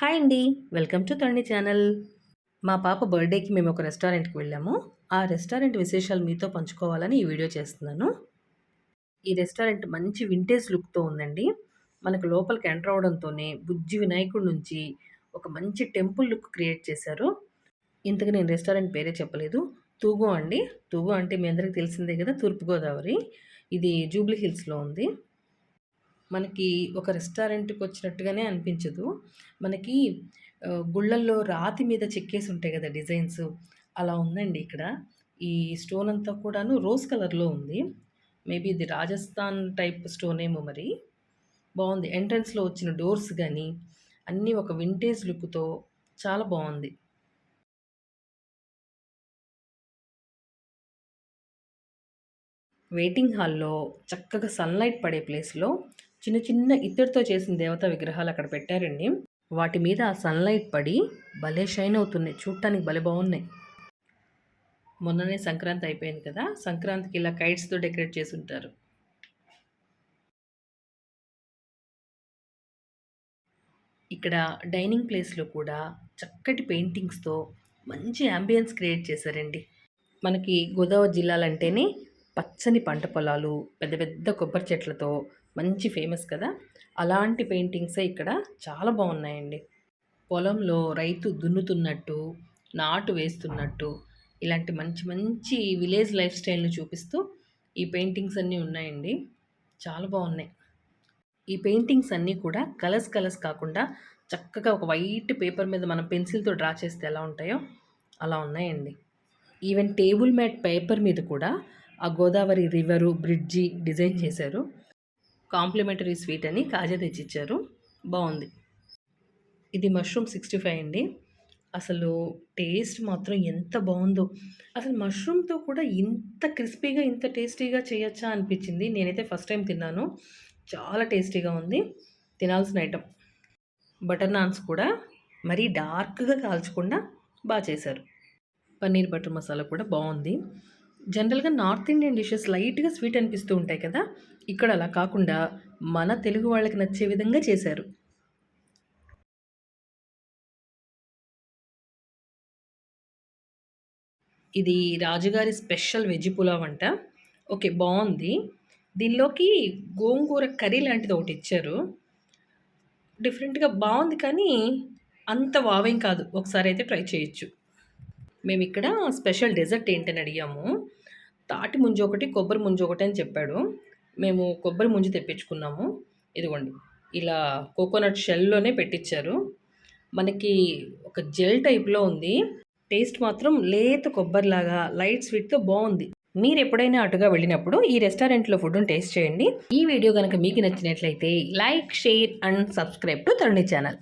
Hi అండి. Welcome to Taruni channel. మా పాప బర్త్డేకి మేము ఒక రెస్టారెంట్కి వెళ్ళాము. ఆ రెస్టారెంట్ విశేషాలు మీతో పంచుకోవాలని ఈ వీడియో చేస్తున్నాను. ఈ రెస్టారెంట్ మంచి వింటేజ్ లుక్తో ఉందండి. మనకు లోపలికి ఎంటర్ అవడంతోనే బుజ్జి వినాయకుడి నుంచి ఒక మంచి టెంపుల్ లుక్ క్రియేట్ చేశారు. ఇంతకు నేను రెస్టారెంట్ పేరే చెప్పలేదు. తూగు అండి. తూగు అంటే మీ అందరికీ తెలిసిందే కదా తూర్పుగోదావరి. ఇది జూబ్లీ హిల్స్లో ఉంది. మనకి ఒక రెస్టారెంట్కి వచ్చినట్టుగానే అనిపించదు. మనకి గుళ్ళల్లో రాతి మీద చెక్కేసి ఉంటాయి కదా డిజైన్స్. అలా ఉందండి ఇక్కడ. ఈ స్టోన్ అంతా కూడాను రోజ్ కలర్లో ఉంది. మేబీ ఇది రాజస్థాన్ టైప్ స్టోన్ ఏమో మరి. బాగుంది ఎంట్రన్స్లో వచ్చిన డోర్స్ కానీ అన్నీ ఒక వింటేజ్ లుక్తో చాలా బాగుంది వెయిటింగ్ హాల్లో చక్కగా సన్లైట్ పడే ప్లేస్లో చిన్న చిన్న ఇత్తడితో చేసిన దేవతా విగ్రహాలు అక్కడ పెట్టారండి. వాటి మీద ఆ సన్లైట్ పడి భలే షైన్ అవుతున్నాయి. చూడటానికి భలే బాగున్నాయి. మొన్ననే సంక్రాంతి అయిపోయింది కదా సంక్రాంతికి ఇలా కైట్స్తో డెకరేట్ చేసి ఉంటారు. ఇక్కడ డైనింగ్ ప్లేస్లో కూడా చక్కటి పెయింటింగ్స్తో మంచి అంబియన్స్ క్రియేట్ చేశారండి. మనకి గోదావరి జిల్లాలంటేనే పచ్చని పంట పొలాలు పెద్ద పెద్ద కొబ్బరి చెట్లతో మంచి ఫేమస్ కదా. అలాంటి పెయింటింగ్సే ఇక్కడ చాలా బాగున్నాయండి. పొలంలో రైతు దున్నుతున్నట్టు నాటు వేస్తున్నట్టు ఇలాంటి మంచి మంచి విలేజ్ లైఫ్ స్టైల్ని చూపిస్తూ ఈ పెయింటింగ్స్ అన్నీ ఉన్నాయండి. చాలా బాగున్నాయి. ఈ పెయింటింగ్స్ అన్నీ కూడా కలర్స్ కలర్స్ కాకుండా చక్కగా ఒక వైట్ పేపర్ మీద మనం పెన్సిల్తో డ్రా చేస్తే ఎలా ఉంటాయో అలా ఉన్నాయండి. ఈవెన్ టేబుల్ మ్యాట్ పేపర్ మీద కూడా ఆ గోదావరి రివరు బ్రిడ్జి డిజైన్ చేశారు. కాంప్లిమెంటరీ స్వీట్ అని కాజా తెచ్చిచ్చారు. బాగుంది. ఇది మష్రూమ్ సిక్స్టీ ఫైవ్ అండి. అసలు టేస్ట్ మాత్రం ఎంత బాగుందో. అసలు మష్రూమ్తో కూడా ఇంత క్రిస్పీగా ఇంత టేస్టీగా చేయొచ్చా అనిపించింది. నేనైతే ఫస్ట్ టైం తిన్నాను. చాలా టేస్టీగా ఉంది. తినాల్సిన ఐటమ్ బటర్ నాన్స్ కూడా మరీ డార్క్గా కాల్చకుండా బాగా చేశారు. పన్నీర్ బటర్ మసాలా కూడా బాగుంది. జనరల్గా నార్త్ ఇండియన్ డిషెస్ లైట్గా స్వీట్ అనిపిస్తూ ఉంటాయి కదా. ఇక్కడ అలా కాకుండా మన తెలుగు వాళ్ళకి నచ్చే విధంగా చేశారు. ఇది రాజుగారి స్పెషల్ వెజ్ పులావ్ అంట. ఓకే బాగుంది. దీనిలోకి గోంగూర కర్రీ లాంటిది ఒకటి ఇచ్చారు. డిఫరెంట్గా బాగుంది కానీ అంత వావేం కాదు. ఒకసారి అయితే ట్రై చేయొచ్చు. మేము ఇక్కడ స్పెషల్ డెజర్ట్ ఏంటని అడిగాము. తాటి ముంజు ఒకటి కొబ్బరి ముంజు ఒకటి అని చెప్పాడు. మేము కొబ్బరి ముంజు తెప్పించుకున్నాము. ఇదిగోండి ఇలా కోకోనట్ షెల్లోనే పెట్టించారు మనకి ఒక జెల్ టైప్లో ఉంది. టేస్ట్ మాత్రం లేత కొబ్బరిలాగా లైట్ స్వీట్తో బాగుంది. మీరు ఎప్పుడైనా అటుగా వెళ్ళినప్పుడు ఈ రెస్టారెంట్లో ఫుడ్ని టేస్ట్ చేయండి. ఈ వీడియో కనుక మీకు నచ్చినట్లయితే like share and subscribe to Taruni channel.